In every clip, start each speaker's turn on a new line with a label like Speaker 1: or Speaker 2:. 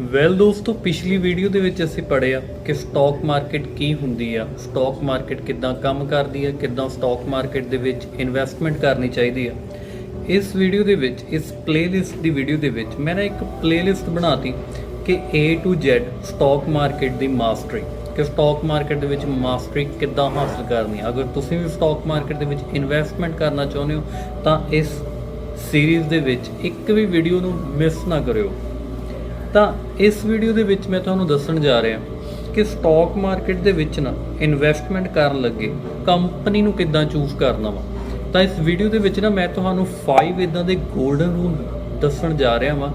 Speaker 1: Well ਦੋਸਤੋ, ਪਿਛਲੀ video ਦੇ ਵਿੱਚ ਅਸੀਂ ਪੜ੍ਹਿਆ ਕਿ ਸਟਾਕ ਮਾਰਕੀਟ ਕੀ ਹੁੰਦੀ ਆ। ਸਟਾਕ ਮਾਰਕੀਟ ਕਿੱਦਾਂ ਕੰਮ ਕਰਦੀ ਆ, ਕਿੱਦਾਂ ਸਟਾਕ ਮਾਰਕੀਟ ਦੇ ਵਿੱਚ ਇਨਵੈਸਟਮੈਂਟ ਕਰਨੀ ਚਾਹੀਦੀ ਆ। ਇਸ ਵੀਡੀਓ ਦੇ ਵਿੱਚ, ਇਸ ਪਲੇਲਿਸਟ ਦੀ ਵੀਡੀਓ ਦੇ ਵਿੱਚ ਮੈਂ ਨਾ ਇੱਕ ਪਲੇਲਿਸਟ ਬਣਾਤੀ ਕਿ A to Z stock market the mastery ਕਿ ਸਟਾਕ ਮਾਰਕੀਟ ਦੇ ਵਿੱਚ ਮਾਸਟਰੀ ਕਿੱਦਾਂ ਹਾਸਲ ਕਰਨੀ ਆ। ਅਗਰ ਤੁਸੀਂ ਵੀ ਸਟਾਕ ਮਾਰਕੀਟ ਦੇ ਵਿੱਚ ਇਨਵੈਸਟਮੈਂਟ ਕਰਨਾ ਚਾਹੁੰਦੇ ਹੋ, ਤਾਂ ਇਸ ਸੀਰੀਜ਼ ਦੇ ਵਿੱਚ ਇੱਕ ਵੀ ਵੀਡੀਓ ਨੂੰ ਮਿਸ ਨਾ ਕਰਿਓ। ਤਾਂ ਇਸ ਵੀਡੀਓ ਦੇ ਵਿੱਚ ਮੈਂ ਤੁਹਾਨੂੰ ਦੱਸਣ ਜਾ ਰਿਹਾ ਕਿ ਸਟਾਕ ਮਾਰਕੀਟ ਦੇ ਵਿੱਚ ਨਾ ਇਨਵੈਸਟਮੈਂਟ ਕਰਨ ਲੱਗੇ ਕੰਪਨੀ ਨੂੰ ਕਿੱਦਾਂ ਚੂਜ਼ ਕਰਨਾ ਵਾ। ਤਾਂ ਇਸ ਵੀਡੀਓ ਦੇ ਵਿੱਚ ਨਾ ਮੈਂ ਤੁਹਾਨੂੰ 5 ਇਦਾਂ ਦੇ 골ਡਨ ਰੂਲ ਦੱਸਣ ਜਾ ਰਿਹਾ ਵਾਂ,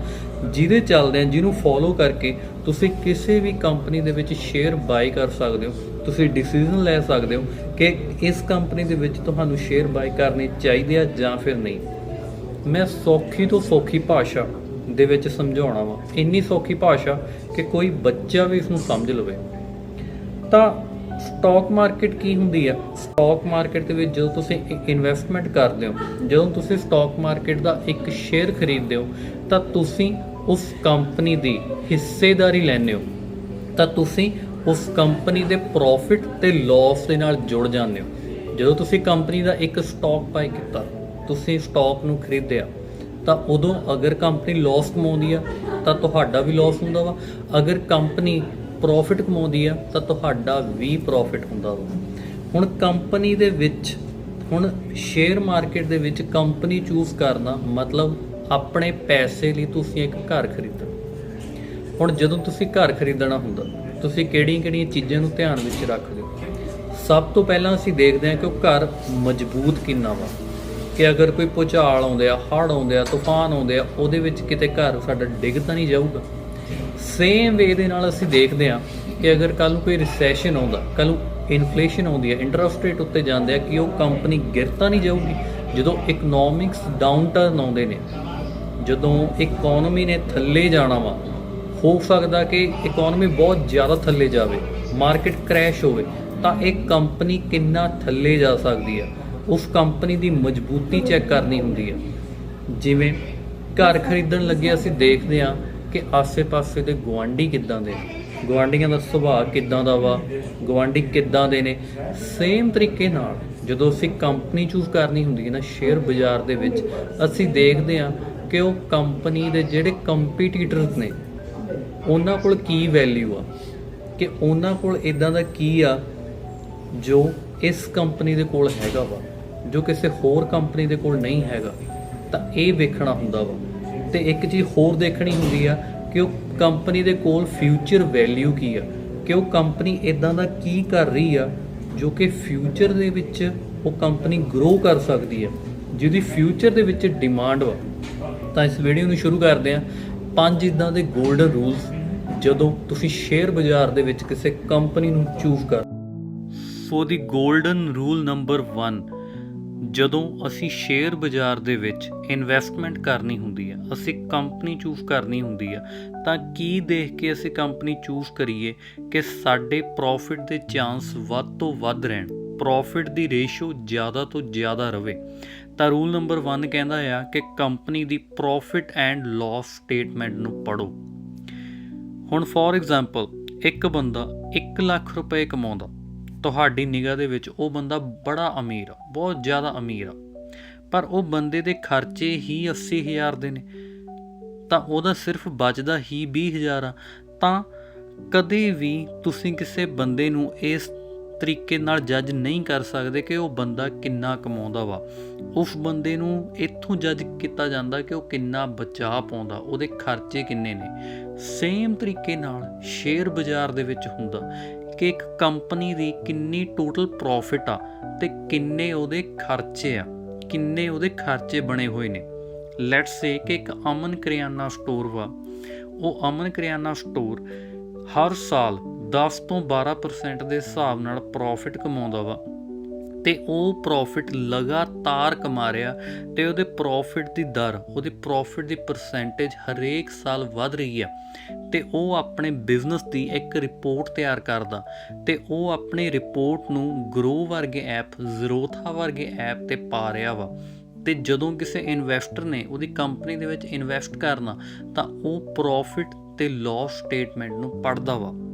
Speaker 1: ਜਿਹਦੇ ਚੱਲਦੇ ਆ ਜਿਹਨੂੰ ਫੋਲੋ ਕਰਕੇ ਤੁਸੀਂ ਕਿਸੇ ਵੀ ਕੰਪਨੀ ਦੇ ਵਿੱਚ ਸ਼ੇਅਰ ਬਾਈ ਕਰ ਸਕਦੇ ਹੋ, ਤੁਸੀਂ ਡਿਸੀਜਨ ਲੈ ਸਕਦੇ ਹੋ ਕਿ ਇਸ ਕੰਪਨੀ ਦੇ ਵਿੱਚ ਤੁਹਾਨੂੰ ਸ਼ੇਅਰ ਬਾਈ ਕਰਨੇ ਚਾਹੀਦੇ ਆ ਜਾਂ ਫਿਰ ਨਹੀਂ। ਮੈਂ ਸੌਖੀ ਤੋਂ ਸੌਖੀ ਭਾਸ਼ਾ ਦੇ ਵਿੱਚ ਸਮਝਾਉਣਾ ਵਾ। ਇੰਨੀ ਸੌਖੀ ਭਾਸ਼ਾ ਕਿ ਕੋਈ ਬੱਚਾ ਵੀ ਇਸ ਨੂੰ ਸਮਝ ਲਵੇ। ਤਾਂ ਸਟਾਕ ਮਾਰਕੀਟ ਕੀ ਹੁੰਦੀ ਆ? ਸਟਾਕ ਮਾਰਕੀਟ ਦੇ ਵਿੱਚ ਜਦੋਂ ਤੁਸੀਂ ਇੱਕ ਇਨਵੈਸਟਮੈਂਟ ਕਰਦੇ ਹੋ, ਜਦੋਂ ਤੁਸੀਂ ਸਟਾਕ ਮਾਰਕੀਟ ਦਾ ਇੱਕ ਸ਼ੇਅਰ ਖਰੀਦਦੇ ਹੋ, ਤਾਂ ਤੁਸੀਂ ਉਸ ਕੰਪਨੀ ਦੀ ਹਿੱਸੇਦਾਰੀ ਲੈਂਦੇ ਹੋ। ਤਾਂ ਤੁਸੀਂ ਉਸ ਕੰਪਨੀ ਦੇ ਪ੍ਰੋਫਿਟ ਤੇ ਲਾਸ ਦੇ ਨਾਲ ਜੁੜ ਜਾਂਦੇ ਹੋ। ਜਦੋਂ ਤੁਸੀਂ ਕੰਪਨੀ ਦਾ ਇੱਕ ਸਟਾਕ ਬਾਈ ਕੀਤਾ, ਤੁਸੀਂ ਸਟਾਕ ਨੂੰ ਖਰੀਦਿਆ ਤਾਂ ਉਦੋਂ ਅਗਰ ਕੰਪਨੀ ਲਾਸ ਕਮਾਉਂਦੀ ਆ, ਤਾਂ ਤੁਹਾਡਾ ਵੀ ਲਾਸ ਹੁੰਦਾ ਵਾ। ਅਗਰ ਕੰਪਨੀ ਪ੍ਰੋਫਿਟ ਕਮਾਉਂਦੀ ਆ, ਤਾਂ ਤੁਹਾਡਾ ਵੀ ਪ੍ਰੋਫਿਟ ਹੁੰਦਾ ਵਾ। ਹੁਣ ਕੰਪਨੀ ਦੇ ਵਿੱਚ, ਹੁਣ ਸ਼ੇਅਰ ਮਾਰਕੀਟ ਦੇ ਵਿੱਚ ਕੰਪਨੀ ਚੂਜ਼ ਕਰਨਾ ਮਤਲਬ ਆਪਣੇ ਪੈਸੇ ਲਈ ਤੁਸੀਂ ਇੱਕ ਘਰ ਖਰੀਦਣਾ। ਹੁਣ ਜਦੋਂ ਤੁਸੀਂ ਘਰ ਖਰੀਦਣਾ ਹੁੰਦਾ, ਤੁਸੀਂ ਕਿਹੜੀਆਂ-ਕਿਹੜੀਆਂ ਚੀਜ਼ਾਂ ਨੂੰ ਧਿਆਨ ਵਿੱਚ ਰੱਖਦੇ ਹੋ? ਸਭ ਤੋਂ ਪਹਿਲਾਂ ਅਸੀਂ ਦੇਖਦੇ ਹਾਂ ਕਿ ਉਹ ਘਰ ਮਜ਼ਬੂਤ ਕਿੰਨਾ ਵਾ। ਕਿ ਅਗਰ ਕੋਈ ਭੂਚਾਲ ਆਉਂਦੇ ਆ, ਹੜ੍ਹ ਆਉਂਦੇ ਆ, ਤੂਫਾਨ ਆਉਂਦੇ ਆ, ਉਹਦੇ ਵਿੱਚ ਕਿਤੇ ਘਰ ਸਾਡਾ ਡਿੱਗ ਤਾਂ ਨਹੀਂ ਜਾਊਗਾ? ਸੇਮ ਵੇ ਦੇ ਨਾਲ ਅਸੀਂ ਦੇਖਦੇ ਹਾਂ ਕਿ ਅਗਰ ਕੱਲ ਨੂੰ ਕੋਈ ਰਿਸੈਸ਼ਨ ਆਉਂਦਾ ਕੱਲ ਨੂੰ ਇਨਫਲੇਸ਼ਨ ਆਉਂਦੀ ਹੈ ਇੰਟਰਸਟ ਰੇਟ ਉੱਤੇ ਜਾਂਦੇ ਆ, ਕਿ ਉਹ ਕੰਪਨੀ ਗਿਰ ਤਾਂ ਨਹੀਂ ਜਾਊਗੀ? ਜਦੋਂ ਇਕਨੋਮਿਕਸ ਡਾਊਨਟਰਨ ਆਉਂਦੇ ਨੇ, ਜਦੋਂ ਇਕਨੋਮੀ ਨੇ ਥੱਲੇ ਜਾਣਾ ਵਾ, ਹੋ ਸਕਦਾ ਕਿ ਇਕਨੋਮੀ ਬਹੁਤ ਜ਼ਿਆਦਾ ਥੱਲੇ ਜਾਵੇ ਮਾਰਕੀਟ ਕ੍ਰੈਸ਼ ਹੋਵੇ, ਤਾਂ ਇਹ ਕੰਪਨੀ ਕਿੰਨਾ ਥੱਲੇ ਜਾ ਸਕਦੀ ਹੈ? ਉਸ ਕੰਪਨੀ ਦੀ ਮਜ਼ਬੂਤੀ ਚੈੱਕ ਕਰਨੀ ਹੁੰਦੀ ਹੈ ਜਿਵੇਂ ਘਰ ਖਰੀਦਣ ਲੱਗੇ ਅਸੀਂ ਦੇਖਦੇ ਹਾਂ ਕਿ ਆਸੇ-ਪਾਸੇ ਦੇ ਗਵਾਂਢੀ ਕਿੱਦਾਂ ਦੇ ਨੇ। ਗਵਾਂਢੀਆਂ ਦਾ ਸੁਭਾਅ ਕਿੱਦਾਂ ਦਾ ਵਾ? ਗਵਾਂਢੀ ਕਿੱਦਾਂ ਦੇ ਨੇ? ਸੇਮ ਤਰੀਕੇ ਨਾਲ ਜਦੋਂ ਅਸੀਂ ਕੰਪਨੀ ਚੂਜ਼ ਕਰਨੀ ਹੁੰਦੀ ਹੈ ਨਾ ਸ਼ੇਅਰ ਬਾਜ਼ਾਰ ਦੇ ਵਿੱਚ, ਅਸੀਂ ਦੇਖਦੇ ਹਾਂ ਕਿ ਉਹ ਕੰਪਨੀ ਦੇ ਜਿਹੜੇ ਕੰਪੀਟੀਟਰਸ ਨੇ, ਉਹਨਾਂ ਕੋਲ ਕੀ ਵੈਲਿਊ ਆ? ਕਿ ਉਹਨਾਂ ਕੋਲ ਇਦਾਂ ਦਾ ਕੀ ਆ ਜੋ ਇਸ ਕੰਪਨੀ ਦੇ ਕੋਲ ਹੈਗਾ ਵਾ? ਜੋ ਕਿਸੇ ਹੋਰ ਕੰਪਨੀ ਦੇ ਕੋਲ ਨਹੀਂ ਹੈਗਾ, ਤਾਂ ਇਹ ਵੇਖਣਾ ਹੁੰਦਾ ਵਾ। ਤੇ ਇੱਕ ਚੀਜ਼ ਹੋਰ ਦੇਖਣੀ ਹੁੰਦੀ ਆ ਕਿ ਉਹ ਕੰਪਨੀ ਦੇ ਕੋਲ ਫਿਊਚਰ ਵੈਲਿਊ ਕੀ ਆ। ਕਿ ਉਹ ਕੰਪਨੀ ਇਦਾਂ ਦਾ ਕੀ ਕਰ ਰਹੀ ਆ, ਜੋ ਕਿ ਫਿਊਚਰ ਦੇ ਵਿੱਚ ਉਹ ਕੰਪਨੀ ਗਰੋ ਕਰ ਸਕਦੀ ਆ। ਜਿਹਦੀ ਫਿਊਚਰ ਦੇ ਵਿੱਚ ਡਿਮਾਂਡ ਵਾ। ਤਾਂ ਇਸ ਵੀਡੀਓ ਨੂੰ ਸ਼ੁਰੂ ਕਰਦੇ ਹਾਂ ਪੰਜ ਇਦਾਂ ਦੇ 골ਡਨ ਰੂਲਸ ਜਦੋਂ ਤੁਸੀਂ ਸ਼ੇਅਰ ਬਾਜ਼ਾਰ ਦੇ ਵਿੱਚ ਕਿਸੇ ਕੰਪਨੀ ਨੂੰ ਚੂਜ਼ ਕਰ so the golden rule number 1 ਜਦੋਂ ਅਸੀਂ ਸ਼ੇਅਰ ਬਾਜ਼ਾਰ ਦੇ ਵਿੱਚ ਇਨਵੈਸਟਮੈਂਟ ਕਰਨੀ ਹੁੰਦੀ ਹੈ ਅਸੀਂ ਕੰਪਨੀ ਚੂਜ਼ ਕਰਨੀ ਹੁੰਦੀ ਹੈ ਤਾਂ ਕੀ ਦੇਖ ਕੇ ਅਸੀਂ ਕੰਪਨੀ ਚੂਜ਼ ਕਰੀਏ ਕਿ ਸਾਡੇ ਪ੍ਰੋਫਿਟ ਦੇ ਚਾਂਸ ਵੱਧ ਤੋਂ ਵੱਧ ਰਹਿਣ ਪ੍ਰੋਫਿਟ ਦੀ ਰੇਸ਼ੋ ਜ਼ਿਆਦਾ ਤੋਂ ਜ਼ਿਆਦਾ ਰਵੇ। ਤਾਂ ਰੂਲ ਨੰਬਰ 1 ਕਹਿੰਦਾ ਆ ਕਿ ਕੰਪਨੀ ਦੀ ਪ੍ਰੋਫਿਟ ਐਂਡ ਲਾਸ ਸਟੇਟਮੈਂਟ ਨੂੰ ਪੜੋ ਹੁਣ ਫੋਰ ਐਗਜ਼ਾਮਪਲ ਇੱਕ ਬੰਦਾ 1 ਲੱਖ ਰੁਪਏ ਕਮਾਉਂਦਾ ਤੁਹਾਡੀ ਨਿਗਾਹ ਦੇ ਵਿੱਚ ਉਹ ਬੰਦਾ ਬੜਾ ਅਮੀਰ ਆ, ਬਹੁਤ ਜ਼ਿਆਦਾ ਅਮੀਰ ਆ। ਪਰ ਉਹ ਬੰਦੇ ਦੇ ਖਰਚੇ ਹੀ 80000 ਦੇ ਨੇ। ਤਾਂ ਉਹਦਾ ਸਿਰਫ ਬਚਦਾ ਹੀ 20000 ਆ। ਤਾਂ ਕਦੇ ਵੀ ਤੁਸੀਂ ਕਿਸੇ ਬੰਦੇ ਨੂੰ ਇਸ ਤਰੀਕੇ ਨਾਲ ਜੱਜ ਨਹੀਂ ਕਰ ਸਕਦੇ ਕਿ ਉਹ ਬੰਦਾ ਕਿੰਨਾ ਕਮਾਉਂਦਾ ਵਾ। ਉਸ ਬੰਦੇ ਨੂੰ ਇੱਥੋਂ ਜੱਜ ਕੀਤਾ ਜਾਂਦਾ ਕਿ ਉਹ ਕਿੰਨਾ ਬਚਾ ਪਾਉਂਦਾ, ਉਹਦੇ ਖਰਚੇ ਕਿੰਨੇ ਨੇ। ਸੇਮ ਤਰੀਕੇ ਨਾਲ ਸ਼ੇਅਰ ਬਾਜ਼ਾਰ ਦੇ ਵਿੱਚ ਹੁੰਦਾ। ਕਿ ਇੱਕ ਕੰਪਨੀ ਦੀ ਕਿੰਨੀ ਟੋਟਲ ਪ੍ਰੋਫਿਟ ਆ ਤੇ ਕਿੰਨੇ ਉਹਦੇ ਖਰਚੇ ਆ, ਕਿੰਨੇ ਉਹਦੇ ਖਰਚੇ ਬਣੇ ਹੋਏ ਨੇ। ਲੈਟਸ ਸੇ ਕਿ ਇੱਕ ਅਮਨ ਕਰਿਆਨਾ ਸਟੋਰ ਵਾ, ਉਹ ਅਮਨ ਕਰਿਆਨਾ ਸਟੋਰ ਹਰ ਸਾਲ 10 ਤੋਂ 12% ਦੇ ਹਿਸਾਬ ਨਾਲ ਪ੍ਰੋਫਿਟ ਕਮਾਉਂਦਾ ਵਾ। ਤੇ ਉਹ ਪ੍ਰੋਫਿਟ ਲਗਾਤਾਰ ਕਮਾ ਰਿਹਾ ਤੇ ਉਹਦੇ ਪ੍ਰੋਫਿਟ ਦੀ ਦਰ, ਉਹਦੀ ਪ੍ਰੋਫਿਟ ਦੀ ਪਰਸੈਂਟੇਜ ਹਰੇਕ ਸਾਲ ਵਧ ਰਹੀ ਆ ਤੇ ਉਹ ਆਪਣੇ ਬਿਜ਼ਨਸ ਦੀ ਇੱਕ ਰਿਪੋਰਟ ਤਿਆਰ ਕਰਦਾ ਤੇ ਉਹ ਆਪਣੀ ਰਿਪੋਰਟ ਨੂੰ ਗਰੋ ਵਰਗੇ ਐਪ ਜ਼ਰੋਥਾ ਵਰਗੇ ਐਪ ਤੇ ਪਾ ਰਿਹਾ ਵਾ। ਤੇ ਜਦੋਂ ਕਿਸੇ ਇਨਵੈਸਟਰ ਨੇ ਉਹਦੀ ਕੰਪਨੀ ਦੇ ਵਿੱਚ ਇਨਵੈਸਟ ਕਰਨਾ ਤਾਂ ਉਹ ਪ੍ਰੋਫਿਟ ਤੇ ਲਾਸ ਸਟੇਟਮੈਂਟ ਨੂੰ ਪੜ੍ਹਦਾ ਵਾ।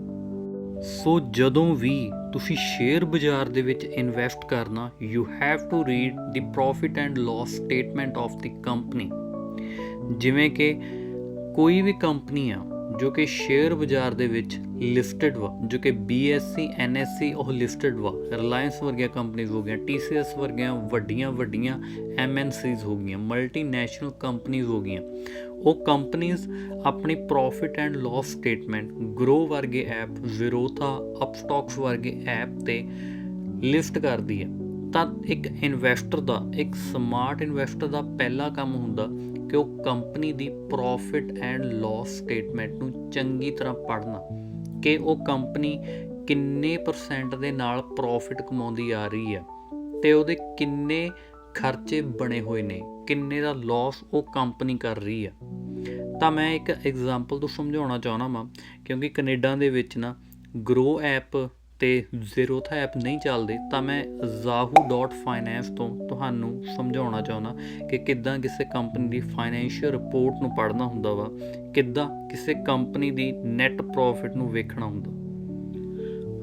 Speaker 1: ਸੋ ਜਦੋਂ ਵੀ ਤੁਸੀਂ ਸ਼ੇਅਰ ਬਾਜ਼ਾਰ ਦੇ ਵਿੱਚ ਇਨਵੈਸਟ ਕਰਨਾ you have to read the profit and loss statement of the company ਜਿਵੇਂ ਕਿ ਕੋਈ ਵੀ ਕੰਪਨੀ ਆ, ਜੋ ਕਿ ਸ਼ੇਅਰ ਬਾਜ਼ਾਰ ਦੇ ਵਿੱਚ ਲਿਸਟਡ ਵਾ, ਜੋ ਕਿ BSC NSC ਉਹ ਲਿਸਟਡ ਵਾ ਰਿਲਾਇੰਸ ਵਰਗੀਆਂ ਕੰਪਨੀਆਂ ਹੋ ਗਈਆਂ TCS ਵਰਗੀਆਂ ਵੱਡੀਆਂ ਵੱਡੀਆਂ MNCs ਹੋ ਗਈਆਂ ਮਲਟੀਨੈਸ਼ਨਲ ਕੰਪਨੀਆਂ ਹੋ ਗਈਆਂ ਉਹ ਕੰਪਨੀਆਂ ਆਪਣੀ profit and loss statement Groww ਵਰਗੇ ਐਪ ਜ਼ੀਰੋਥਾ ਅਪਸਟਾਕਸ ਵਰਗੇ ਐਪ ਤੇ ਲਿਸਟ ਕਰਦੀ ਹੈ। ਤਾਂ ਇੱਕ ਇਨਵੈਸਟਰ ਦਾ, ਇੱਕ ਸਮਾਰਟ ਇਨਵੈਸਟਰ ਦਾ ਪਹਿਲਾ ਕੰਮ ਹੁੰਦਾ ਕਿ ਉਹ ਕੰਪਨੀ ਦੀ ਪ੍ਰੋਫਿਟ ਐਂਡ ਲਾਸ ਸਟੇਟਮੈਂਟ ਨੂੰ ਚੰਗੀ ਤਰ੍ਹਾਂ ਪੜ੍ਹਨਾ, ਕਿ ਉਹ ਕੰਪਨੀ ਕਿੰਨੇ ਪਰਸੈਂਟ ਦੇ ਨਾਲ ਪ੍ਰੋਫਿਟ ਕਮਾਉਂਦੀ ਆ ਰਹੀ ਹੈ ਤੇ ਉਹਦੇ ਕਿੰਨੇ ਖਰਚੇ ਬਣੇ ਹੋਏ ਨੇ। ਕਿੰਨੇ ਦਾ ਲਾਸ ਉਹ ਕੰਪਨੀ ਕਰ ਰਹੀ ਆ। ਤਾਂ ਮੈਂ ਇੱਕ ਐਗਜ਼ਾਮਪਲ ਤੋਂ ਸਮਝਾਉਣਾ ਚਾਹਣਾ ਵਾਂ, ਕਿਉਂਕਿ ਕੈਨੇਡਾ ਦੇ ਵਿੱਚ ਨਾ ਗਰੋ ਐਪ ਤੇ ਜ਼ੀਰੋਥਾ ਐਪ ਨਹੀਂ ਚੱਲਦੇ, ਤਾਂ ਮੈਂ zahu.finance ਤੋਂ ਤੁਹਾਨੂੰ ਸਮਝਾਉਣਾ ਚਾਹੁੰਦਾ ਕਿ ਕਿੱਦਾਂ ਕਿਸੇ ਕੰਪਨੀ ਦੀ ਫਾਈਨੈਂਸ਼ੀਅਲ ਰਿਪੋਰਟ ਨੂੰ ਪੜ੍ਹਨਾ ਹੁੰਦਾ ਵਾ, ਕਿੱਦਾਂ ਕਿਸੇ ਕੰਪਨੀ ਦੀ ਨੈਟ ਪ੍ਰੋਫਿਟ ਨੂੰ ਵੇਖਣਾ ਹੁੰਦਾ।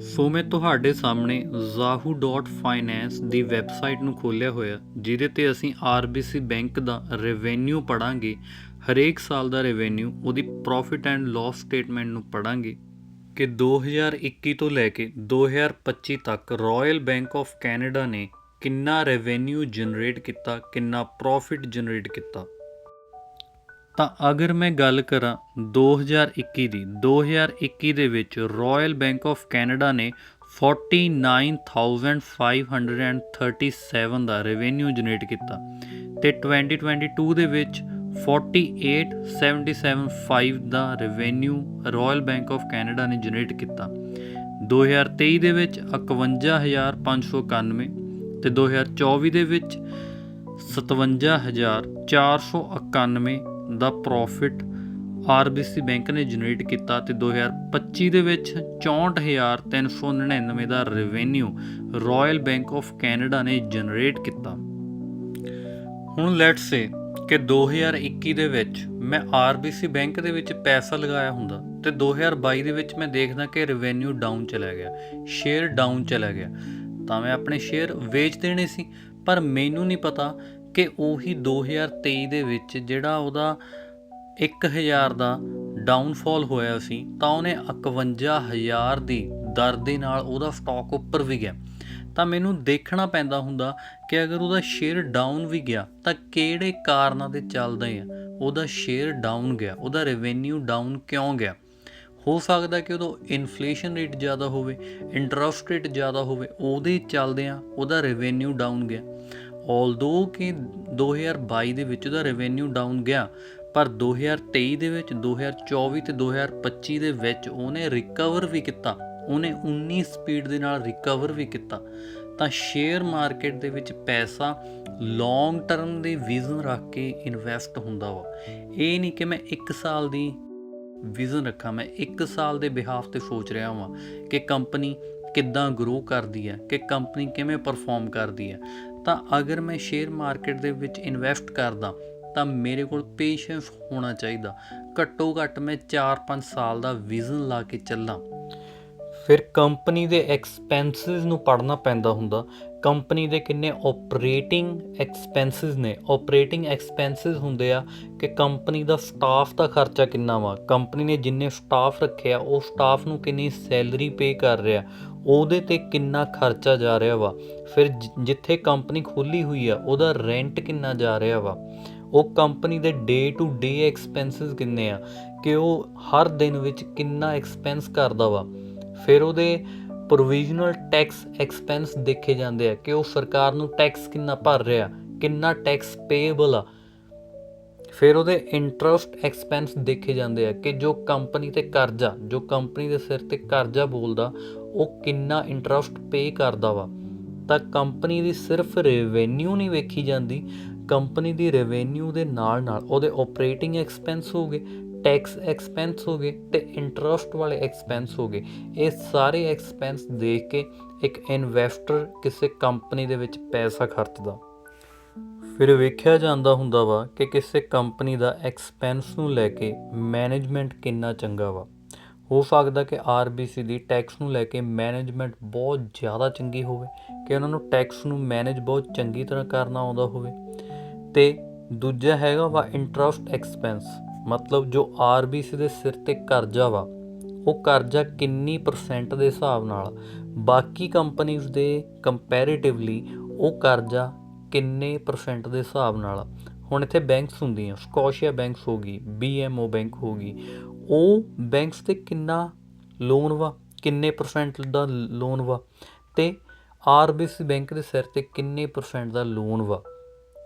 Speaker 1: ਸੋ ਮੈਂ ਤੁਹਾਡੇ ਸਾਹਮਣੇ zahu.finance ਦੀ ਵੈਬਸਾਈਟ ਨੂੰ ਖੋਲ੍ਹਿਆ ਹੋਇਆ, ਜਿਹਦੇ ਤੇ ਅਸੀਂ RBC ਬੈਂਕ ਦਾ ਰੈਵਨਿਊ ਪੜਾਂਗੇ ਹਰੇਕ ਸਾਲ ਦਾ ਰੈਵਨਿਊ ਉਹਦੀ ਪ੍ਰੋਫਿਟ ਐਂਡ ਲਾਸ ਸਟੇਟਮੈਂਟ ਨੂੰ ਪੜਾਂਗੇ ਕਿ 2021 ਤੋਂ ਲੈ ਕੇ 2025 ਤੱਕ ਰਾਇਲ ਬੈਂਕ ਆਫ ਕੈਨੇਡਾ ਨੇ ਕਿੰਨਾ ਰੈਵਨਿਊ ਜਨਰੇਟ ਕੀਤਾ, ਕਿੰਨਾ ਪ੍ਰੋਫਿਟ ਜਨਰੇਟ ਕੀਤਾ। ਤਾਂ ਅਗਰ ਮੈਂ ਗੱਲ ਕਰਾਂ 2021 ਦੀ 2021 ਦੇ ਵਿੱਚ ਰਾਇਲ ਬੈਂਕ ਆਫ ਕੈਨੇਡਾ ਨੇ 49537 ਦਾ ਰੈਵਨਿਊ ਜਨਰੇਟ ਕੀਤਾ ਤੇ 2022 ਦੇ ਵਿੱਚ 48775 ਦਾ revenue Royal Bank of Canada ਨੇ ਜਨਰੇਟ ਕੀਤਾ। 2023 ਦੇ ਵਿੱਚ 51591 ਤੇ 2024 ਦੇ ਵਿੱਚ 57491 ਦਾ ਪ੍ਰੋਫਿਟ ਆਰਬੀਸੀ ਬੈਂਕ ਨੇ ਜਨਰੇਟ ਕੀਤਾ ਤੇ 2025 ਦੇ ਵਿੱਚ 64399 ਦਾ revenue Royal Bank of Canada ਨੇ ਜਨਰੇਟ ਕੀਤਾ। ਹੁਣ ਲੈਟਸ ਸੇ ਕਿ 2021 ਦੇ ਵਿੱਚ ਮੈਂ ਆਰਬੀਸੀ ਬੈਂਕ ਦੇ ਵਿੱਚ ਪੈਸਾ ਲਗਾਇਆ ਹੁੰਦਾ ਤੇ 2022 ਦੇ ਵਿੱਚ ਮੈਂ ਦੇਖਦਾ ਕਿ ਰੈਵਨਿਊ ਡਾਊਨ ਚਲਾ ਗਿਆ ਸ਼ੇਅਰ ਡਾਊਨ ਚਲਾ ਗਿਆ। ਤਾਂ ਮੈਂ ਆਪਣੇ ਸ਼ੇਅਰ ਵੇਚ ਦੇਣੇ ਸੀ, ਪਰ ਮੈਨੂੰ ਨਹੀਂ ਪਤਾ ਕਿ ਉਹੀ 2023 ਦੇ ਵਿੱਚ ਜਿਹੜਾ ਉਹਦਾ 1000 ਦਾ ਡਾਊਨਫਾਲ ਹੋਇਆ ਸੀ, ਤਾਂ ਉਹਨੇ 51000 ਦੀ ਦਰ ਦੇ ਨਾਲ ਉਹਦਾ ਸਟਾਕ ਉੱਪਰ ਵੀ ਗਿਆ। ਤਾਂ ਮੈਨੂੰ ਦੇਖਣਾ ਪੈਂਦਾ ਹੁੰਦਾ ਕਿ ਅਗਰ ਉਹਦਾ ਸ਼ੇਅਰ ਡਾਊਨ ਵੀ ਗਿਆ, ਤਾਂ ਕਿਹੜੇ ਕਾਰਨਾਂ ਦੇ ਚੱਲਦੇ ਆ ਉਹਦਾ ਸ਼ੇਅਰ ਡਾਊਨ ਗਿਆ, ਉਹਦਾ ਰੈਵਨਿਊ ਡਾਊਨ ਕਿਉਂ ਗਿਆ? ਹੋ ਸਕਦਾ ਕਿ ਉਦੋਂ ਇਨਫਲੇਸ਼ਨ ਰੇਟ ਜ਼ਿਆਦਾ ਹੋਵੇ ਇੰਟਰਸਟ ਰੇਟ ਜ਼ਿਆਦਾ ਹੋਵੇ, ਉਹਦੇ ਚੱਲਦਿਆਂ ਉਹਦਾ ਰੈਵਨਿਊ ਡਾਊਨ ਗਿਆ। ਆਲਦੋ ਕਿ 2022 ਦੇ ਵਿੱਚ ਉਹਦਾ ਰੈਵਨਿਊ ਡਾਊਨ ਗਿਆ, ਪਰ 2023 ਦੇ ਵਿੱਚ 2024 ਤੇ 2025 ਦੇ ਵਿੱਚ ਉਹਨੇ ਰਿਕਵਰ ਵੀ ਕੀਤਾ। ਉਹਨੇ 19 ਸਪੀਡ ਦੇ ਨਾਲ ਰਿਕਵਰ ਵੀ ਕੀਤਾ। ਤਾਂ ਸ਼ੇਅਰ ਮਾਰਕੀਟ ਦੇ ਵਿੱਚ ਪੈਸਾ ਲੌਂਗ ਟਰਮ ਦੇ ਵਿਜ਼ਨ ਰੱਖ ਕੇ ਇਨਵੈਸਟ ਹੁੰਦਾ ਵਾ। ਇਹ ਨਹੀਂ ਕਿ ਮੈਂ 1 ਸਾਲ ਦੀ ਵਿਜ਼ਨ ਰੱਖਾਂ, ਮੈਂ 1 ਸਾਲ ਦੇ ਬਿਹਾਫ ਤੇ ਸੋਚ ਰਿਹਾ ਹਾਂ ਕਿ ਕੰਪਨੀ ਕਿੱਦਾਂ ਗਰੋ ਕਰਦੀ ਹੈ, ਕਿ ਕੰਪਨੀ ਕਿਵੇਂ ਪਰਫਾਰਮ ਕਰਦੀ ਹੈ। ਤਾਂ ਅਗਰ ਮੈਂ ਸ਼ੇਅਰ ਮਾਰਕੀਟ ਦੇ ਵਿੱਚ ਇਨਵੈਸਟ ਕਰਦਾ, ਤਾਂ ਮੇਰੇ ਕੋਲ ਪੇਸ਼ੈਂਸ ਹੋਣਾ ਚਾਹੀਦਾ। ਘੱਟੋ ਘੱਟ ਮੈਂ 4-5 ਸਾਲ ਦਾ ਵਿਜ਼ਨ ਲਾ ਕੇ ਚੱਲਾਂ। ਫਿਰ ਕੰਪਨੀ ਦੇ ਐਕਸਪੈਂਸਸ ਨੂੰ ਪੜਨਾ ਪੈਂਦਾ ਹੁੰਦਾ। ਕੰਪਨੀ ਦੇ ਕਿੰਨੇ ਆਪਰੇਟਿੰਗ ਐਕਸਪੈਂਸਸ ਨੇ। ਆਪਰੇਟਿੰਗ ਐਕਸਪੈਂਸਸ ਹੁੰਦੇ ਆ ਕਿ ਕੰਪਨੀ ਦਾ ਸਟਾਫ ਦਾ ਖਰਚਾ ਕਿੰਨਾ ਵਾ। ਕੰਪਨੀ ਨੇ ਜਿੰਨੇ ਸਟਾਫ ਰੱਖਿਆ ਉਹ ਸਟਾਫ ਨੂੰ ਕਿੰਨੀ ਸੈਲਰੀ ਪੇ ਕਰ ਰਿਹਾ। ਉਹਦੇ ਤੇ ਕਿੰਨਾ ਖਰਚਾ ਜਾ ਰਿਹਾ ਵਾ। ਫਿਰ ਜਿੱਥੇ ਕੰਪਨੀ ਖੋਲੀ ਹੋਈ ਆ, ਉਹਦਾ ਰੈਂਟ ਕਿੰਨਾ ਜਾ ਰਿਹਾ ਵਾ। ਉਹ ਕੰਪਨੀ ਦੇ ਡੇ ਟੂ ਡੇ ਐਕਸਪੈਂਸਸ ਕਿੰਨੇ ਆ, ਕਿ ਉਹ ਹਰ ਦਿਨ ਵਿੱਚ ਕਿੰਨਾ ਐਕਸਪੈਂਸ ਕਰਦਾ ਵਾ। ਫਿਰ ਉਹਦੇ ਪ੍ਰੋਵੀਜ਼ਨਲ ਟੈਕਸ ਐਕਸਪੈਂਸ ਦੇਖੇ ਜਾਂਦੇ ਆ, ਕਿ ਉਹ ਸਰਕਾਰ ਨੂੰ ਟੈਕਸ ਕਿੰਨਾ ਭਰ ਰਿਹਾ, ਕਿੰਨਾ ਟੈਕਸ ਪੇਏਬਲ ਆ। ਫਿਰ ਉਹਦੇ ਇੰਟਰਸਟ ਐਕਸਪੈਂਸ ਦੇਖੇ ਜਾਂਦੇ ਆ, ਕਿ ਜੋ ਕੰਪਨੀ ਤੇ ਕਰਜ਼ਾ, ਜੋ ਕੰਪਨੀ ਦੇ ਸਿਰ ਤੇ ਕਰਜ਼ਾ ਬੋਲਦਾ ਉਹ ਕਿੰਨਾ ਇੰਟਰਸਟ ਪੇ ਕਰਦਾ ਵਾ। ਤਾਂ ਕੰਪਨੀ ਦੀ ਸਿਰਫ ਰੈਵਨਿਊ ਨਹੀਂ ਵੇਖੀ ਜਾਂਦੀ ਕੰਪਨੀ ਦੀ ਰੈਵਨਿਊ ਦੇ ਨਾਲ ਨਾਲ ਉਹਦੇ ਆਪਰੇਟਿੰਗ ਐਕਸਪੈਂਸ ਹੋਗੇ ਟੈਕਸ ਐਕਸਪੈਂਸ ਹੋਗੇ ਤੇ ਇੰਟਰਸਟ ਵਾਲੇ ਐਕਸਪੈਂਸ ਹੋਗੇ ਇਹ ਸਾਰੇ ਐਕਸਪੈਂਸ ਦੇਖ ਕੇ ਇੱਕ ਇਨਵੈਸਟਰ ਕਿਸੇ ਕੰਪਨੀ ਦੇ ਵਿੱਚ ਪੈਸਾ ਖਰਚਦਾ। ਫਿਰ ਵੇਖਿਆ ਜਾਂਦਾ ਹੁੰਦਾ ਵਾ ਕਿ ਕਿਸੇ ਕੰਪਨੀ ਦਾ ਐਕਸਪੈਂਸ ਨੂੰ ਲੈ ਕੇ ਮੈਨੇਜਮੈਂਟ ਕਿੰਨਾ ਚੰਗਾ ਵਾ। ਹੋ ਸਕਦਾ ਕਿ ਆਰਬੀਸੀ ਦੀ ਟੈਕਸ ਨੂੰ ਲੈ ਕੇ ਮੈਨੇਜਮੈਂਟ ਬਹੁਤ ਜ਼ਿਆਦਾ ਚੰਗੀ ਹੋਵੇ, ਕਿ ਉਹਨਾਂ ਨੂੰ ਟੈਕਸ ਨੂੰ ਮੈਨੇਜ ਬਹੁਤ ਚੰਗੀ ਤਰ੍ਹਾਂ ਕਰਨਾ ਆਉਂਦਾ ਹੋਵੇ। ਤੇ ਦੂਜਾ ਹੈਗਾ ਵਾ ਇੰਟਰਸਟ ਐਕਸਪੈਂਸ, ਮਤਲਬ ਜੋ ਆਰਬੀਸੀ ਦੇ ਸਿਰ ਤੇ ਕਰਜ਼ਾ ਵਾ, ਉਹ ਕਰਜ਼ਾ ਕਿੰਨੀ ਪਰਸੈਂਟ ਦੇ ਹਿਸਾਬ ਨਾਲ, ਬਾਕੀ ਕੰਪਨੀਆਂ ਦੇ ਕੰਪੈਰੀਟਿਵਲੀ ਉਹ ਕਰਜ਼ਾ ਕਿੰਨੇ ਪਰਸੈਂਟ ਦੇ ਹਿਸਾਬ ਨਾਲ। ਹੁਣ ਇੱਥੇ ਬੈਂਕਸ ਹੁੰਦੀਆਂ ਸਕੋਸ਼ੀਆ ਬੈਂਕਸ ਹੋ ਗਈ ਬੀਐਮਓ ਬੈਂਕ ਹੋ ਗਈ ਉਹ ਬੈਂਕਸ ਤੇ ਕਿੰਨਾ ਲੋਨ ਵਾ, ਕਿੰਨੇ ਪਰਸੈਂਟ ਦਾ ਲੋਨ ਵਾ ਅਤੇ ਆਰ ਬੀ ਸੀ ਬੈਂਕ ਦੇ ਸਿਰ ਤੇ ਕਿੰਨੇ ਪਰਸੈਂਟ ਦਾ ਲੋਨ ਵਾ।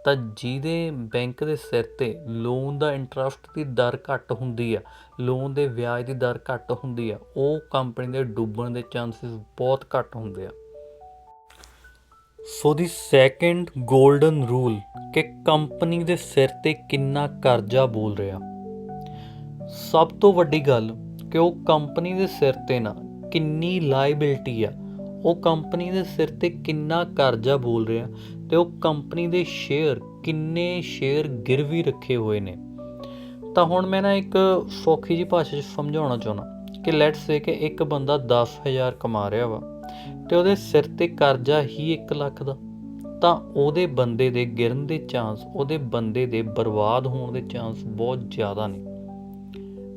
Speaker 1: ਤਾਂ ਜਿਹਦੇ ਬੈਂਕ ਦੇ ਸਿਰ ਤੇ ਲੋਨ ਦਾ ਇੰਟਰਸਟ ਦੀ ਦਰ ਘੱਟ ਹੁੰਦੀ ਆ ਲੋਨ ਦੇ ਵਿਆਜ ਦੀ ਦਰ ਘੱਟ ਹੁੰਦੀ ਆ, ਉਹ ਕੰਪਨੀ ਦੇ ਡੁੱਬਣ ਦੇ ਚਾਂਸਸ ਬਹੁਤ ਘੱਟ ਹੁੰਦੇ ਆ। So the second golden rule ਕਿ ਕੰਪਨੀ ਦੇ ਸਿਰ ਤੇ ਕਿੰਨਾ ਕਰਜ਼ਾ ਬੋਲ ਰਿਹਾ। ਸਭ ਤੋਂ ਵੱਡੀ ਗੱਲ ਕਿ ਉਹ ਕੰਪਨੀ ਦੇ ਸਿਰ ਤੇ ਨਾ ਕਿੰਨੀ ਲਾਇਬਿਲਟੀ ਆ। ਉਹ ਕੰਪਨੀ ਦੇ ਸਿਰ ਤੇ ਕਿੰਨਾ ਕਰਜ਼ਾ ਬੋਲ ਰਿਹਾ ਤੇ ਉਹ ਕੰਪਨੀ ਦੇ ਸ਼ੇਅਰ ਕਿੰਨੇ ਸ਼ੇਅਰ ਗਿਰਵੀ ਰੱਖੇ ਹੋਏ ਨੇ। ਤਾਂ ਹੁਣ ਮੈਂ ਨਾ ਇੱਕ ਸੌਖੀ ਜੀ ਭਾਸ਼ਾ 'ਚ ਸਮਝਾਉਣਾ ਚਾਹੁੰਦਾ ਕਿ ਲੈਟਸ ਸੇ ਕਿ ਇੱਕ ਬੰਦਾ 10000 ਕਮਾ ਰਿਹਾ ਵਾ ਤੇ ਉਹਦੇ ਸਿਰ ਤੇ ਕਰਜ਼ਾ ਹੀ 1 ਲੱਖ ਦਾ, ਤਾਂ ਉਹਦੇ ਬੰਦੇ ਦੇ ਗਿਰਨ ਦੇ ਚਾਂਸ ਉਹਦੇ ਬੰਦੇ ਦੇ ਬਰਬਾਦ ਹੋਣ ਦੇ ਚਾਂਸ ਬਹੁਤ ਜ਼ਿਆਦਾ ਨੇ।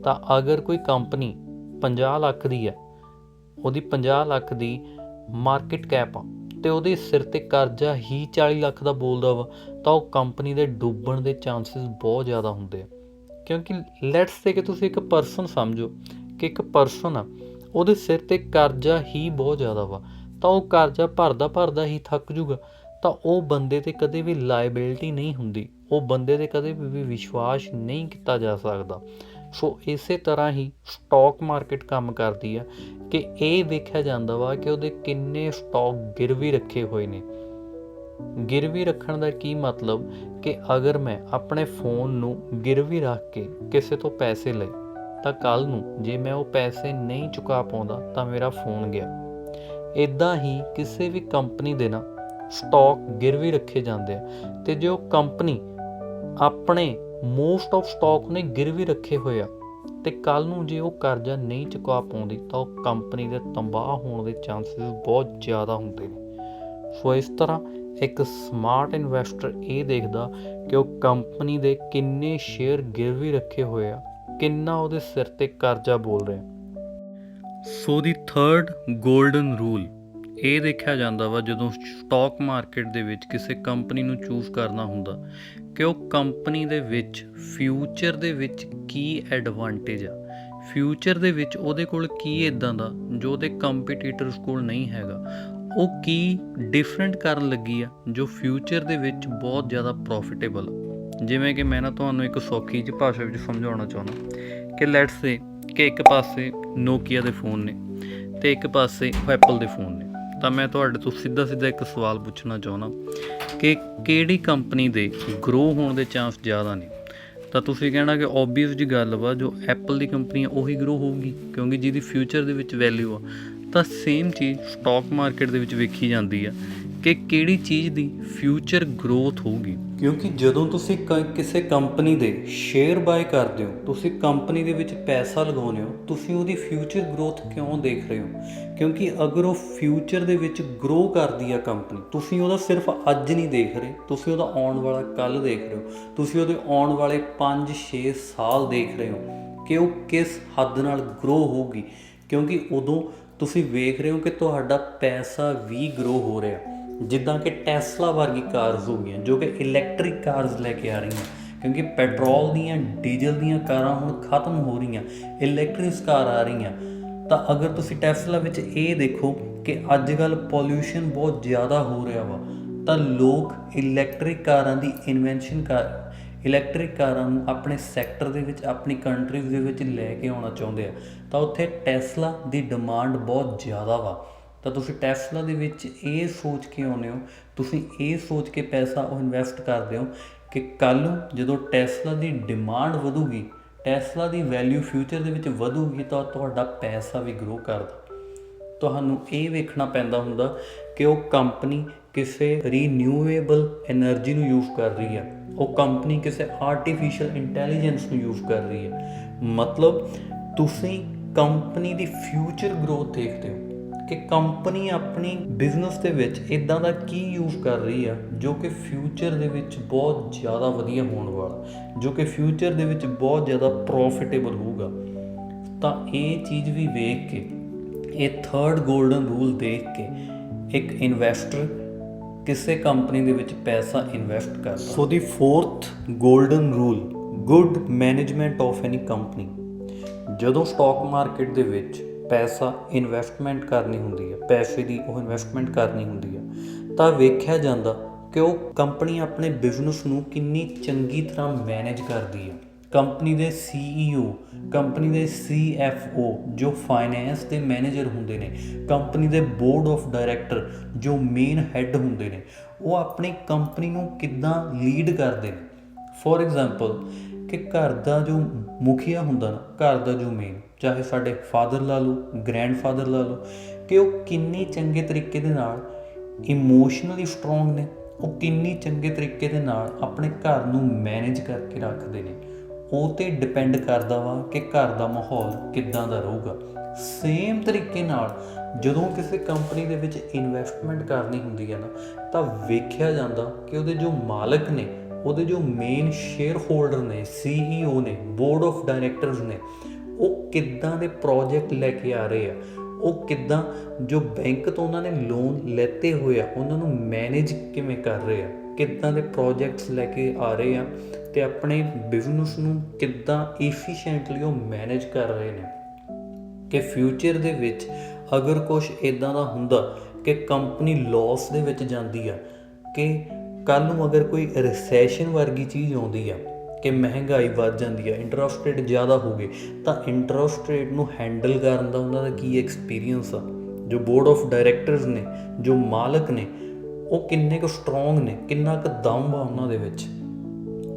Speaker 1: ਤਾਂ ਅਗਰ ਕੋਈ ਕੰਪਨੀ 50 ਲੱਖ ਦੀ ਹੈ, ਉਹਦੀ 50 ਲੱਖ ਦੀ ਮਾਰਕੀਟ ਕੈਪ ਆ ਤੇ ਉਹਦੇ ਸਿਰ ਤੇ ਕਰਜ਼ਾ ਹੀ 40 ਲੱਖ ਦਾ ਬੋਲਦਾ ਵਾ, ਤਾਂ ਉਹ ਕੰਪਨੀ ਦੇ ਡੁੱਬਣ ਦੇ ਚਾਂਸਸ ਬਹੁਤ ਜ਼ਿਆਦਾ ਹੁੰਦੇ ਆ। ਕਿਉਂਕਿ ਲੈਟਸ ਸੇ ਕਿ ਤੁਸੀਂ ਇੱਕ ਪਰਸਨ ਸਮਝੋ ਕਿ ਇੱਕ ਪਰਸਨ ਆ, ਉਹਦੇ ਸਿਰ ਤੇ ਕਰਜ਼ਾ ਹੀ ਬਹੁਤ ਜ਼ਿਆਦਾ ਵਾ, ਤਾਂ ਉਹ ਕਰਜ਼ਾ ਭਰਦਾ ਭਰਦਾ ਹੀ ਥੱਕ ਜੂਗਾ, ਤਾਂ ਉਹ ਬੰਦੇ ਤੇ ਕਦੇ ਵੀ ਲਾਇਬਿਲਟੀ ਨਹੀਂ ਹੁੰਦੀ, ਉਹ ਬੰਦੇ ਤੇ ਕਦੇ ਵੀ ਵਿਸ਼ਵਾਸ ਨਹੀਂ ਕੀਤਾ ਜਾ ਸਕਦਾ। ਸੋ ਇਸੇ ਤਰ੍ਹਾਂ ਹੀ ਸਟਾਕ ਮਾਰਕੀਟ ਕੰਮ ਕਰਦੀ ਆ ਕਿ ਇਹ ਵੇਖਿਆ ਜਾਂਦਾ ਵਾ ਕਿ ਉਹਦੇ ਕਿੰਨੇ ਸਟਾਕ ਗਿਰਵੀ ਰੱਖੇ ਹੋਏ ਨੇ। ਗਿਰਵੀ ਰੱਖਣ ਦਾ ਕੀ ਮਤਲਬ? ਕਿ ਅਗਰ ਮੈਂ ਆਪਣੇ ਫੋਨ ਨੂੰ ਗਿਰਵੀ ਰੱਖ ਕੇ ਕਿਸੇ ਤੋਂ ਪੈਸੇ ਲਏ, ਤਾਂ ਕੱਲ ਨੂੰ ਜੇ ਮੈਂ ਉਹ ਪੈਸੇ ਨਹੀਂ ਚੁਕਾ ਪਾਉਂਦਾ, ਤਾਂ ਮੇਰਾ ਫੋਨ ਗਿਆ। ਇਦਾਂ ਹੀ ਕਿਸੇ ਵੀ ਕੰਪਨੀ ਦੇ ਨਾ ਸਟਾਕ ਗਿਰਵੀ ਰੱਖੇ ਜਾਂਦੇ ਆ। ਤੇ ਉਹ ਕੰਪਨੀ ਆਪਣੇ ਮੋਸਟ ਆਫ ਸਟਾਕ ਨੇ ਗਿਰਵੀ ਰੱਖੇ ਹੋਏ ਆ ਤੇ ਕੱਲ ਨੂੰ ਜੇ ਉਹ ਕਰਜ਼ਾ ਨਹੀਂ ਚੁਕਾ ਪਾਉਂਦੀ ਤਾਂ ਉਹ ਕੰਪਨੀ ਦੇ ਤਬਾਹ ਹੋਣ ਦੇ ਚਾਂਸਸ ਬਹੁਤ ਜ਼ਿਆਦਾ ਹੁੰਦੇ ਨੇ। ਸੋ ਇਸ ਤਰ੍ਹਾਂ ਇੱਕ ਸਮਾਰਟ ਇਨਵੈਸਟਰ ਇਹ ਦੇਖਦਾ ਕਿ ਉਹ ਕੰਪਨੀ ਦੇ ਕਿੰਨੇ ਸ਼ੇਅਰ ਗਿਰਵੀ ਰੱਖੇ ਹੋਏ ਆ, ਕਿੰਨਾ ਉਹਦੇ ਸਿਰ ਤੇ ਕਰਜ਼ਾ ਬੋਲ ਰਿਹਾ। So the third golden rule ਇਹ ਦੇਖਿਆ ਜਾਂਦਾ ਵਾ ਜਦੋਂ ਸਟਾਕ ਮਾਰਕੀਟ ਦੇ ਵਿੱਚ ਕਿਸੇ ਕੰਪਨੀ ਨੂੰ ਚੂਜ਼ ਕਰਨਾ ਹੁੰਦਾ ਕਿ ਉਹ ਕੰਪਨੀ ਦੇ ਵਿੱਚ ਫਿਊਚਰ ਦੇ ਵਿੱਚ ਕੀ ਐਡਵਾਂਟੇਜ ਆ। ਫਿਊਚਰ ਦੇ ਵਿੱਚ ਉਹਦੇ ਕੋਲ ਕੀ ਇਦਾਂ ਦਾ, ਜੋ ਉਹਦੇ ਕੰਪੀਟੀਟਰਸ ਕੋਲ ਨਹੀਂ ਹੈਗਾ, ਉਹ ਕੀ ਡਿਫਰੈਂਟ ਕਰਨ ਲੱਗੀ ਆ, ਜੋ ਫਿਊਚਰ ਦੇ ਵਿੱਚ ਬਹੁਤ ਜ਼ਿਆਦਾ ਪ੍ਰੋਫਿਟੇਬਲ ਜਿਵੇਂ ਕਿ ਮੈਂ ਨਾ ਤੁਹਾਨੂੰ ਇੱਕ ਸੌਖੀ ਜਿਹੀ ਭਾਸ਼ਾ ਵਿੱਚ ਸਮਝਾਉਣਾ ਚਾਹੁੰਦਾ ਕਿ ਲੈਟਸ ਸੇ ਕਿ ਇੱਕ ਪਾਸੇ ਨੋਕੀਆ ਦੇ ਫੋਨ ਨੇ ਤੇ ਇੱਕ ਪਾਸੇ ਐਪਲ ਦੇ ਫੋਨ ਨੇ। ਤਾਂ ਮੈਂ ਤੁਹਾਡੇ ਤੋਂ ਸਿੱਧਾ ਸਿੱਧਾ ਇੱਕ ਸਵਾਲ ਪੁੱਛਣਾ ਚਾਹੁੰਦਾ ਕਿ ਕਿਹੜੀ ਕੰਪਨੀ ਦੇ ਗਰੋ ਹੋਣ ਦੇ ਚਾਂਸ ਜ਼ਿਆਦਾ ਨੇ? ਤਾਂ ਤੁਸੀਂ ਕਹਿਣਾ ਕਿ ਓਬਵੀਅਸ ਜੀ ਗੱਲ ਵਾ, ਜੋ ਐਪਲ ਦੀ ਕੰਪਨੀ ਆ, ਉਹੀ ਗਰੋ ਹੋਊਗੀ, ਕਿਉਂਕਿ ਜਿਹਦੀ ਫਿਊਚਰ ਦੇ ਵਿੱਚ ਵੈਲਿਊ ਆ। ਤਾਂ ਸੇਮ ਚੀਜ਼ ਸਟਾਕ ਮਾਰਕੀਟ ਦੇ ਵਿੱਚ ਵੇਖੀ ਜਾਂਦੀ ਆ। ਕਿ ਕਿਹੜੀ ਚੀਜ਼ ਦੀ ਫਿਊਚਰ ਗਰੋਥ ਹੋਊਗੀ? ਕਿਉਂਕਿ ਜਦੋਂ ਤੁਸੀਂ ਕ- ਕਿਸੇ ਕੰਪਨੀ ਦੇ ਸ਼ੇਅਰ ਬਾਏ ਕਰਦੇ ਹੋ, ਤੁਸੀਂ ਕੰਪਨੀ ਦੇ ਵਿੱਚ ਪੈਸਾ ਲਗਾਉਂਦੇ ਹੋ, ਤੁਸੀਂ ਉਹਦੀ ਫਿਊਚਰ ਗਰੋਥ ਕਿਉਂ ਦੇਖ ਰਹੇ ਹੋ? ਕਿਉਂਕਿ ਅਗਰ ਉਹ ਫਿਊਚਰ ਦੇ ਵਿੱਚ ਗਰੋ ਕਰਦੀ ਆ ਕੰਪਨੀ ਤੁਸੀਂ ਉਹਦਾ ਸਿਰਫ ਅੱਜ ਨਹੀਂ ਦੇਖ ਰਹੇ, ਤੁਸੀਂ ਉਹਦਾ ਆਉਣ ਵਾਲਾ ਕੱਲ ਦੇਖ ਰਹੇ ਹੋ, ਤੁਸੀਂ ਉਹਦੇ ਆਉਣ ਵਾਲੇ 5-6 ਸਾਲ ਦੇਖ ਰਹੇ ਹੋ ਕਿ ਉਹ ਕਿਸ ਹੱਦ ਨਾਲ ਗਰੋ ਹੋਊਗੀ। ਕਿਉਂਕਿ ਉਦੋਂ ਤੁਸੀਂ ਵੇਖ ਰਹੇ ਹੋ ਕਿ ਤੁਹਾਡਾ ਪੈਸਾ ਵੀ ਗਰੋ ਹੋ ਰਿਹਾ। ਜਿੱਦਾਂ ਕਿ ਟੈਸਲਾ ਵਰਗੀ ਕਾਰਸ ਹੋ ਗਈਆਂ, ਜੋ ਕਿ ਇਲੈਕਟ੍ਰਿਕ ਕਾਰਸ ਲੈ ਕੇ ਆ ਰਹੀਆਂ। ਕਿਉਂਕਿ ਪੈਟਰੋਲ ਦੀਆਂ ਡੀਜ਼ਲ ਦੀਆਂ ਕਾਰਾਂ ਹੁਣ ਖਤਮ ਹੋ ਰਹੀਆਂ ਇਲੈਕਟ੍ਰਿਕ ਕਾਰ ਆ ਰਹੀਆਂ। ਤਾਂ ਅਗਰ ਤੁਸੀਂ ਟੈਸਲਾ ਵਿੱਚ ਇਹ ਦੇਖੋ ਕਿ ਅੱਜ ਕੱਲ ਪੋਲਿਊਸ਼ਨ ਬਹੁਤ ਜ਼ਿਆਦਾ ਹੋ ਰਿਹਾ ਵਾ, ਤਾਂ ਲੋਕ ਇਲੈਕਟ੍ਰਿਕ ਕਾਰਾਂ ਦੀ ਇਨਵੈਂਸ਼ਨ ਕਰ ਇਲੈਕਟ੍ਰਿਕ ਕਾਰਾਂ ਨੂੰ ਆਪਣੇ ਸੈਕਟਰ ਦੇ ਵਿੱਚ, ਆਪਣੀ ਕੰਟਰੀਜ਼ ਦੇ ਵਿੱਚ ਲੈ ਕੇ ਆਉਣਾ ਚਾਹੁੰਦੇ ਆ। ਤਾਂ ਉੱਥੇ ਟੈਸਲਾ ਦੀ ਡਿਮਾਂਡ ਬਹੁਤ ਜ਼ਿਆਦਾ ਵਾ। ਤਾਂ ਤੁਸੀਂ ਟੈਸਲਾ ਦੇ ਵਿੱਚ ਇਹ ਸੋਚ ਕੇ ਆਉਂਦੇ ਹੋ, ਤੁਸੀਂ ਇਹ ਸੋਚ ਕੇ ਪੈਸਾ ਉਹ ਇਨਵੈਸਟ ਕਰਦੇ ਹੋ ਕਿ ਕੱਲ ਨੂੰ ਜਦੋਂ ਟੈਸਲਾ ਦੀ ਡਿਮਾਂਡ ਵਧੂਗੀ, ਟੈਸਲਾ ਦੀ ਵੈਲਿਊ ਫਿਊਚਰ ਦੇ ਵਿੱਚ ਵਧੂਗੀ ਤਾਂ ਤੁਹਾਡਾ ਪੈਸਾ ਵੀ ਗਰੋ ਕਰਦਾ। ਤੁਹਾਨੂੰ ਇਹ ਵੇਖਣਾ ਪੈਂਦਾ ਹੁੰਦਾ ਕਿ ਉਹ ਕੰਪਨੀ ਕਿਸੇ ਰੀਨਿਊਏਬਲ એનર્ਜੀ ਨੂੰ ਯੂਜ਼ ਕਰ ਰਹੀ ਹੈ, ਉਹ ਕੰਪਨੀ ਕਿਸੇ ਆਰਟੀਫੀਸ਼ੀਅਲ ਇੰਟੈਲੀਜੈਂਸ ਨੂੰ ਯੂਜ਼ ਕਰ ਰਹੀ ਹੈ। ਮਤਲਬ ਤੁਸੀਂ ਕੰਪਨੀ ਦੀ ਫਿਊਚਰ ਗਰੋਥ ਦੇਖਦੇ ਹੋ। ਕਿ ਕੰਪਨੀ ਆਪਣੀ ਬਿਜ਼ਨਸ ਦੇ ਵਿੱਚ ਇਦਾਂ ਦਾ ਕੀ ਯੂਜ਼ ਕਰ ਰਹੀ ਆ, ਜੋ ਕਿ ਫਿਊਚਰ ਦੇ ਵਿੱਚ ਬਹੁਤ ਜ਼ਿਆਦਾ ਵਧੀਆ ਹੋਣ ਵਾਲਾ, ਜੋ ਕਿ ਫਿਊਚਰ ਦੇ ਵਿੱਚ ਬਹੁਤ ਜ਼ਿਆਦਾ ਪ੍ਰੋਫਿਟੇਬਲ ਹੋਊਗਾ। ਤਾਂ ਇਹ ਚੀਜ਼ ਵੀ ਵੇਖ ਕੇ, ਇਹ ਥਰਡ 골ਡਨ ਰੂਲ ਦੇਖ ਕੇ ਇੱਕ ਇਨਵੈਸਟਰ ਕਿਸੇ ਕੰਪਨੀ ਦੇ ਵਿੱਚ ਪੈਸਾ ਇਨਵੈਸਟ ਕਰਦਾ। So the fourth golden rule good management of any company ਜਦੋਂ ਸਟਾਕ ਮਾਰਕੀਟ ਦੇ ਵਿੱਚ ਪੈਸਾ ਇਨਵੈਸਟਮੈਂਟ ਕਰਨੀ ਹੁੰਦੀ ਹੈ, ਪੈਸੇ ਦੀ ਉਹ ਇਨਵੈਸਟਮੈਂਟ ਕਰਨੀ ਹੁੰਦੀ ਹੈ। ਤਾਂ ਵੇਖਿਆ ਜਾਂਦਾ ਕਿ ਉਹ ਕੰਪਨੀ ਆਪਣੇ ਬਿਜ਼ਨਸ ਨੂੰ ਕਿੰਨੀ ਚੰਗੀ ਤਰ੍ਹਾਂ ਮੈਨੇਜ ਕਰਦੀ ਹੈ। ਕੰਪਨੀ ਦੇ CEO ਕੰਪਨੀ ਦੇ CFO ਜੋ ਫਾਈਨੈਂਸ ਦੇ ਮੈਨੇਜਰ ਹੁੰਦੇ ਨੇ, ਕੰਪਨੀ ਦੇ ਬੋਰਡ ਆਫ ਡਾਇਰੈਕਟਰ ਜੋ ਮੇਨ ਹੈੱਡ ਹੁੰਦੇ ਨੇ, ਉਹ ਆਪਣੀ ਕੰਪਨੀ ਨੂੰ ਕਿੱਦਾਂ ਲੀਡ ਕਰਦੇ ਨੇ? ਫੋਰ ਐਗਜ਼ਾਮਪਲ ਕਿ ਘਰ ਦਾ ਜੋ ਮੁਖੀਆ ਹੁੰਦਾ ਨਾ, ਘਰ ਦਾ ਜੋ ਮੇਨ ਚਾਹੇ ਸਾਡੇ ਫਾਦਰ ਲਾ ਲਓ ਗ੍ਰੈਂਡਫਾਦਰ ਲਾ ਲਓ, ਕਿ ਉਹ ਕਿੰਨੀ ਚੰਗੇ ਤਰੀਕੇ ਦੇ ਨਾਲ ਇਮੋਸ਼ਨਲੀ ਸਟਰੋਂਗ ਨੇ, ਉਹ ਕਿੰਨੀ ਚੰਗੇ ਤਰੀਕੇ ਦੇ ਨਾਲ ਆਪਣੇ ਘਰ ਨੂੰ ਮੈਨੇਜ ਕਰਕੇ ਰੱਖਦੇ ਨੇ। ਉਹ ਤੇ ਡਿਪੈਂਡ ਕਰਦਾ ਵਾ ਕਿ ਘਰ ਦਾ ਮਾਹੌਲ ਕਿੱਦਾਂ ਦਾ ਰਹੂਗਾ। ਸੇਮ ਤਰੀਕੇ ਨਾਲ ਜਦੋਂ ਕਿਸੇ ਕੰਪਨੀ ਦੇ ਵਿੱਚ ਇਨਵੈਸਟਮੈਂਟ ਕਰਨੀ ਹੁੰਦੀ ਹੈ ਨਾ, ਤਾਂ ਵੇਖਿਆ ਜਾਂਦਾ ਕਿ ਉਹਦੇ ਜੋ ਮਾਲਕ ਨੇ, ਉਹਦੇ ਜੋ ਮੇਨ ਸ਼ੇਅਰ ਹੋਲਡਰ ਨੇ CEO ਨੇ ਬੋਰਡ ਆਫ ਡਾਇਰੈਕਟਰਸ ਨੇ ਉਹ ਕਿੱਦਾਂ ਦੇ ਪ੍ਰੋਜੈਕਟ ਲੈ ਕੇ ਆ ਰਹੇ ਆ? ਉਹ ਕਿੱਦਾਂ ਜੋ ਬੈਂਕ ਤੋਂ ਉਹਨਾਂ ਨੇ ਲੋਨ ਲੈਤੇ ਹੋਏ ਆ, ਉਹਨਾਂ ਨੂੰ ਮੈਨੇਜ ਕਿਵੇਂ ਕਰ ਰਹੇ ਆ? ਕਿੱਦਾਂ ਦੇ ਪ੍ਰੋਜੈਕਟਸ ਲੈ ਕੇ ਆ ਰਹੇ ਆ ਤੇ ਆਪਣੇ ਬਿਜ਼ਨਸ ਨੂੰ ਕਿੱਦਾਂ ਐਫੀਸ਼ੀਐਂਟਲੀ ਉਹ ਮੈਨੇਜ ਕਰ ਰਹੇ ਨੇ? ਕਿ ਫਿਊਚਰ ਦੇ ਵਿੱਚ ਅਗਰ ਕੁਝ ਇਦਾਂ ਦਾ ਹੁੰਦਾ ਕਿ ਕੰਪਨੀ ਲਾਸ ਦੇ ਵਿੱਚ ਜਾਂਦੀ ਆ, ਕਿ ਕੱਲ ਨੂੰ ਅਗਰ ਕੋਈ ਰਿਸੈਸ਼ਨ ਵਰਗੀ ਚੀਜ਼ ਆਉਂਦੀ ਆ ਕਿ ਮਹਿੰਗਾਈ ਵੱਧ ਜਾਂਦੀ ਹੈ ਇੰਟਰਸਟ ਰੇਟ ਜ਼ਿਆਦਾ ਹੋ ਗਏ, ਤਾਂ ਇੰਟਰਸਟ ਰੇਟ ਨੂੰ ਹੈਂਡਲ ਕਰਨ ਦਾ ਉਹਨਾਂ ਦਾ ਕੀ ਐਕਸਪੀਰੀਅੰਸ ਆ? ਜੋ ਬੋਰਡ ਆਫ ਡਾਇਰੈਕਟਰਸ ਨੇ, ਜੋ ਮਾਲਕ ਨੇ, ਉਹ ਕਿੰਨੇ ਕੁ ਸਟਰੋਂਗ ਨੇ, ਕਿੰਨਾ ਕੁ ਦਮ ਆ ਉਹਨਾਂ ਦੇ ਵਿੱਚ?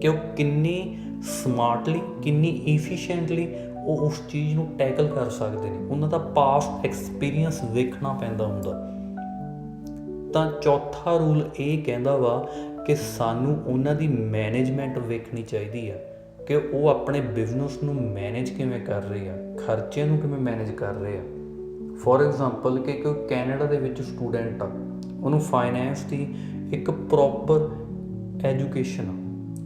Speaker 1: ਕਿ ਉਹ ਕਿੰਨੀ ਸਮਾਰਟਲੀ ਕਿੰਨੀ ਐਫੀਸ਼ੀਐਂਟਲੀ ਉਹ ਉਸ ਚੀਜ਼ ਨੂੰ ਟੈਕਲ ਕਰ ਸਕਦੇ ਨੇ? ਉਹਨਾਂ ਦਾ ਪਾਸਟ ਐਕਸਪੀਰੀਅੰਸ ਵੇਖਣਾ ਪੈਂਦਾ ਹੁੰਦਾ। ਤਾਂ ਚੌਥਾ ਰੂਲ ਇਹ ਕਹਿੰਦਾ ਵਾ ਕਿ ਸਾਨੂੰ ਉਹਨਾਂ ਦੀ ਮੈਨੇਜਮੈਂਟ ਵੇਖਣੀ ਚਾਹੀਦੀ ਆ ਕਿ ਉਹ ਆਪਣੇ ਬਿਜ਼ਨਸ ਨੂੰ ਮੈਨੇਜ ਕਿਵੇਂ ਕਰ ਰਹੇ ਆ ਖਰਚੇ ਨੂੰ ਕਿਵੇਂ ਮੈਨੇਜ ਕਰ ਰਹੇ ਆ। ਫੋਰ ਐਗਜ਼ਾਮਪਲ ਕਿ ਕੋਈ ਕੈਨੇਡਾ ਦੇ ਵਿੱਚ ਸਟੂਡੈਂਟ ਆ, ਉਹਨੂੰ ਫਾਈਨੈਂਸ ਦੀ ਇੱਕ ਪ੍ਰੋਪਰ ਐਜੂਕੇਸ਼ਨ ਆ।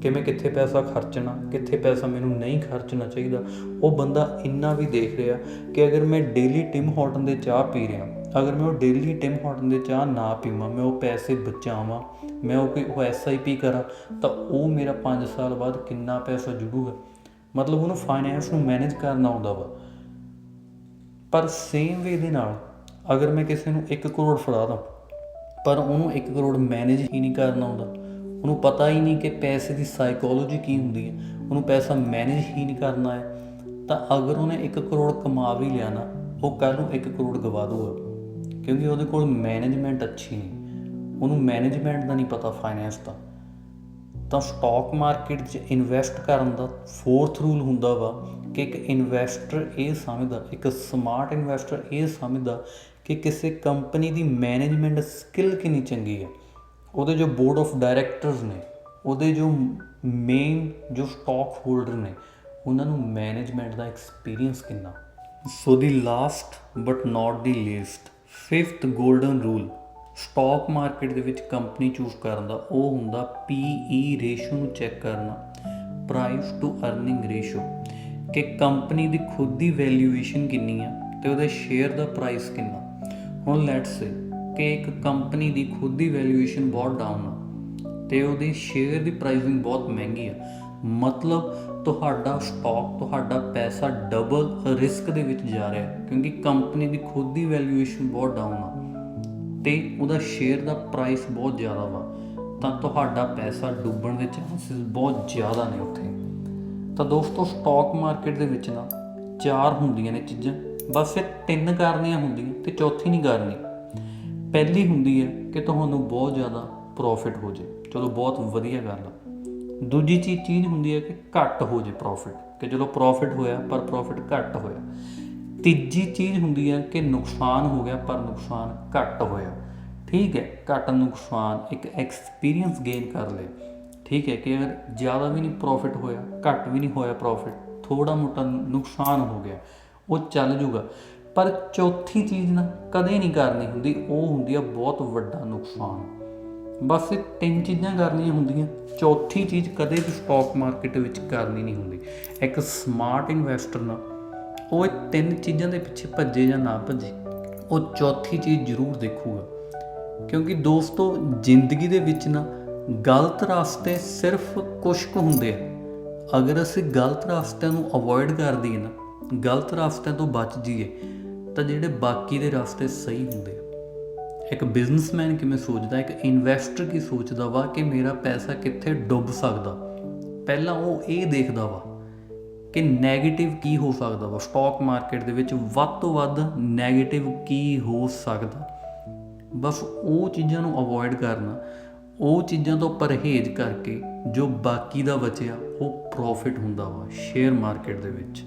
Speaker 1: ਕਿ ਮੈਂ ਕਿੱਥੇ ਪੈਸਾ ਖਰਚਣਾ, ਕਿੱਥੇ ਪੈਸਾ ਮੈਨੂੰ ਨਹੀਂ ਖਰਚਣਾ ਚਾਹੀਦਾ, ਉਹ ਬੰਦਾ ਇੰਨਾ ਵੀ ਦੇਖ ਰਿਹਾ ਕਿ ਅਗਰ ਮੈਂ ਡੇਲੀ ਟਿਮ ਹਾਰਟਨ ਦੇ ਚਾਹ ਪੀ ਰਿਹਾ ਅਗਰ ਮੈਂ ਉਹ ਡੇਲੀ ਟਿਮ ਹਾਰਟਨ ਦੇ ਚਾਹ ਨਾ ਪੀਵਾਂ, ਮੈਂ ਉਹ ਪੈਸੇ ਬਚਾਵਾਂ, ਮੈਂ ਉਹ ਕੋਈ ਉਹ ਐਸਆਈਪੀ ਕਰਾਂ, ਤਾਂ ਉਹ ਮੇਰਾ 5 ਸਾਲ ਬਾਅਦ ਕਿੰਨਾ ਪੈਸਾ ਜੁੜੂਗਾ? ਮਤਲਬ ਉਹਨੂੰ ਫਾਈਨੈਂਸ ਨੂੰ ਮੈਨੇਜ ਕਰਨਾ ਆਉਂਦਾ ਵਾ। ਪਰ ਸੇਮ ਵੇ ਦੇ ਨਾਲ ਅਗਰ ਮੈਂ ਕਿਸੇ ਨੂੰ 1 ਕਰੋੜ ਫੜਾ ਦਾਂ, ਪਰ ਉਹਨੂੰ 1 ਕਰੋੜ ਮੈਨੇਜ ਹੀ ਨਹੀਂ ਕਰਨਾ ਆਉਂਦਾ। ਉਹਨੂੰ ਪਤਾ ਹੀ ਨਹੀਂ ਕਿ ਪੈਸੇ ਦੀ ਸਾਈਕੋਲੋਜੀ ਕੀ ਹੁੰਦੀ ਹੈ। ਉਹਨੂੰ ਪੈਸਾ ਮੈਨੇਜ ਹੀ ਨਹੀਂ ਕਰਨਾ ਹੈ। ਤਾਂ ਅਗਰ ਉਹਨੇ 1 ਕਰੋੜ ਕਮਾ ਵੀ ਲਿਆ ਨਾ, ਉਹ ਕੱਲ ਨੂੰ 1 ਕਰੋੜ ਗਵਾ ਦੂਗਾ ਕਿਉਂਕਿ ਉਹਦੇ ਕੋਲ ਮੈਨੇਜਮੈਂਟ ਅੱਛੀ ਨਹੀਂ। ਉਹਨੂੰ ਮੈਨੇਜਮੈਂਟ ਦਾ ਨਹੀਂ ਪਤਾ ਫਾਈਨੈਂਸ ਦਾ। ਤਾਂ ਸਟਾਕ ਮਾਰਕੀਟ 'ਚ ਇਨਵੈਸਟ ਕਰਨ ਦਾ ਫੋਰਥ ਰੂਲ ਹੁੰਦਾ ਵਾ ਕਿ ਇੱਕ ਇਨਵੈਸਟਰ ਇਹ ਸਮਝਦਾ, ਇੱਕ ਸਮਾਰਟ ਇਨਵੈਸਟਰ ਇਹ ਸਮਝਦਾ ਕਿ ਕਿਸੇ ਕੰਪਨੀ ਦੀ ਮੈਨੇਜਮੈਂਟ ਸਕਿੱਲ ਕਿੰਨੀ ਚੰਗੀ ਹੈ। ਉਹਦੇ ਜੋ ਬੋਰਡ ਆਫ ਡਾਇਰੈਕਟਰਸ ਨੇ, ਉਹਦੇ ਜੋ ਮੇਨ ਜੋ ਸਟਾਕ ਹੋਲਡਰ ਨੇ, ਉਹਨਾਂ ਨੂੰ ਮੈਨੇਜਮੈਂਟ ਦਾ ਐਕਸਪੀਰੀਅੰਸ ਕਿੰਨਾ। So the last but not the least fifth golden rule stock market ਦੇ ਵਿੱਚ ਕੰਪਨੀ ਚੂਜ਼ ਕਰਨ ਦਾ ਉਹ ਹੁੰਦਾ PE ਰੇਸ਼ੋ ਨੂੰ ਚੈੱਕ ਕਰਨਾ ਪ੍ਰਾਈਸ ਟੂ ਅਰਨਿੰਗ ਰੇਸ਼ੋ ਕਿ ਕੰਪਨੀ ਦੀ ਖੁਦ ਦੀ ਵੈਲਿਊਏਸ਼ਨ ਕਿੰਨੀ ਆ ਤੇ ਉਹਦੇ ਸ਼ੇਅਰ ਦਾ ਪ੍ਰਾਈਸ ਕਿੰਨਾ। ਹੁਣ ਲੈਟਸ ਸੇ ਕਿ ਇੱਕ ਕੰਪਨੀ ਦੀ ਖੁਦ ਦੀ ਵੈਲਿਊਏਸ਼ਨ ਬਹੁਤ ਡਾਊਨ ਆ ਤੇ ਉਹਦੇ ਸ਼ੇਅਰ ਦੀ ਪ੍ਰਾਈਸਿੰਗ ਬਹੁਤ ਮਹਿੰਗੀ ਆ ਮਤਲਬ ਤੁਹਾਡਾ ਸਟਾਕ ਤੁਹਾਡਾ ਪੈਸਾ ਡਬਲ ਰਿਸਕ ਦੇ ਵਿੱਚ ਜਾ ਰਿਹਾ ਹੈ, ਕਿਉਂਕਿ ਕੰਪਨੀ ਦੀ ਖੁਦ ਦੀ ਵੈਲਿਊਏਸ਼ਨ ਬਹੁਤ ਡਾਊਨ ਆ ਤੇ ਉਹਦਾ ਸ਼ੇਅਰ ਦਾ ਪ੍ਰਾਈਸ ਬਹੁਤ ਜ਼ਿਆਦਾ ਵਾ, ਤਾਂ ਤੁਹਾਡਾ ਪੈਸਾ ਡੁੱਬਣ ਦੇ ਚਾਂਸਸ ਬਹੁਤ ਜ਼ਿਆਦਾ ਨੇ ਉੱਥੇ। ਤਾਂ ਦੋਸਤੋ ਸਟਾਕ ਮਾਰਕੀਟ ਦੇ ਵਿੱਚ ਨਾ ਚਾਰ ਹੁੰਦੀਆਂ ਨੇ ਚੀਜ਼ਾਂ, ਬਸ ਇਹ ਤਿੰਨ ਕਰਨੀਆਂ ਹੁੰਦੀਆਂ ਤੇ ਚੌਥੀ ਨਹੀਂ ਕਰਨੀ। ਪਹਿਲੀ ਹੁੰਦੀ ਹੈ ਕਿ ਤੁਹਾਨੂੰ ਬਹੁਤ ਜ਼ਿਆਦਾ ਪ੍ਰੋਫਿਟ ਹੋ ਜੇ ਚਲੋ, ਬਹੁਤ ਵਧੀਆ ਗੱਲ ਆ। ਦੂਜੀ ਚੀਜ਼ ਚੀਜ਼ ਹੁੰਦੀ ਹੈ ਕਿ ਘੱਟ ਹੋ ਜੇ ਪ੍ਰੋਫਿਟ ਕਿ ਚਲੋ ਪ੍ਰੋਫਿਟ ਹੋਇਆ, ਪਰ ਪ੍ਰੋਫਿਟ ਘੱਟ ਹੋਇਆ। ਤੀਜੀ ਚੀਜ਼ ਹੁੰਦੀ ਹੈ ਕਿ ਨੁਕਸਾਨ ਹੋ ਗਿਆ, ਪਰ ਨੁਕਸਾਨ ਘੱਟ ਹੋਇਆ। ਠੀਕ ਹੈ, ਘੱਟ ਨੁਕਸਾਨ, ਇੱਕ ਐਕਸਪੀਰੀਅੰਸ ਗੇਨ ਕਰ ਲਿਆ ਠੀਕ ਹੈ ਕਿ ਅਗਰ ਜ਼ਿਆਦਾ ਵੀ ਨਹੀਂ ਪ੍ਰੋਫਿਟ ਹੋਇਆ, ਘੱਟ ਵੀ ਨਹੀਂ ਹੋਇਆ ਪ੍ਰੋਫਿਟ ਥੋੜਾ ਮੋਟਾ ਨੁਕਸਾਨ ਹੋ ਗਿਆ, ਉਹ ਚੱਲ ਜੂਗਾ। ਪਰ ਚੌਥੀ ਚੀਜ਼ ਨਾ ਕਦੇ ਨਹੀਂ ਕਰਨੀ ਹੁੰਦੀ, ਉਹ ਹੁੰਦੀ ਆ ਬਹੁਤ ਵੱਡਾ ਨੁਕਸਾਨ। ਬਸ ਇਹ ਤਿੰਨ ਚੀਜ਼ਾਂ ਕਰਨੀਆਂ ਹੁੰਦੀਆਂ। ਚੌਥੀ ਚੀਜ਼ ਕਦੇ ਵੀ ਸਟਾਕ ਮਾਰਕੀਟ ਵਿੱਚ ਕਰਨੀ ਨਹੀਂ ਹੁੰਦੀ। ਇੱਕ ਸਮਾਰਟ ਇਨਵੈਸਟਰ ਨਾ ਉਹ ਇਹ ਤਿੰਨ ਚੀਜ਼ਾਂ ਦੇ ਪਿੱਛੇ ਭੱਜੇ ਜਾਂ ਨਾ ਭੱਜੇ, ਉਹ ਚੌਥੀ ਚੀਜ਼ ਜ਼ਰੂਰ ਦੇਖੂਗਾ। ਕਿਉਂਕਿ ਦੋਸਤੋ, ਜ਼ਿੰਦਗੀ ਦੇ ਵਿੱਚ ਨਾ ਗਲਤ ਰਸਤੇ ਸਿਰਫ ਕੁਝ ਕੁ ਹੁੰਦੇ ਆ। ਅਗਰ ਅਸੀਂ ਗਲਤ ਰਸਤਿਆਂ ਨੂੰ ਅਵੋਇਡ ਕਰ ਦਈਏ ਨਾ, ਗਲਤ ਰਸਤਿਆਂ ਤੋਂ ਬਚ ਜਾਈਏ, ਤਾਂ ਜਿਹੜੇ ਬਾਕੀ ਦੇ ਰਸਤੇ ਸਹੀ ਹੁੰਦੇ ਆ। ਇੱਕ ਬਿਜ਼ਨਸਮੈਨ ਕਿਵੇਂ ਸੋਚਦਾ, ਇੱਕ ਇਨਵੈਸਟਰ ਕੀ ਸੋਚਦਾ ਵਾ ਕਿ ਮੇਰਾ ਪੈਸਾ ਕਿੱਥੇ ਡੁੱਬ ਸਕਦਾ। ਪਹਿਲਾਂ ਉਹ ਇਹ ਦੇਖਦਾ ਵਾ ਕਿ 네ਗੇਟਿਵ ਕੀ ਹੋ ਸਕਦਾ ਵਾ। ਸਟਾਕ ਮਾਰਕੀਟ ਦੇ ਵਿੱਚ ਵੱਧ ਤੋਂ ਵੱਧ 네ਗੇਟਿਵ ਕੀ ਹੋ ਸਕਦਾ। ਬਸ ਉਹ ਚੀਜ਼ਾਂ ਨੂੰ ਅਵੋਇਡ ਕਰਨਾ, ਉਹ ਚੀਜ਼ਾਂ ਤੋਂ ਪਰਹੇਜ਼ ਕਰਕੇ ਜੋ ਬਾਕੀ ਦਾ ਬਚਿਆ, ਉਹ ਪ੍ਰੋਫਿਟ ਹੁੰਦਾ ਵਾ ਸ਼ੇਅਰ ਮਾਰਕੀਟ ਦੇ ਵਿੱਚ।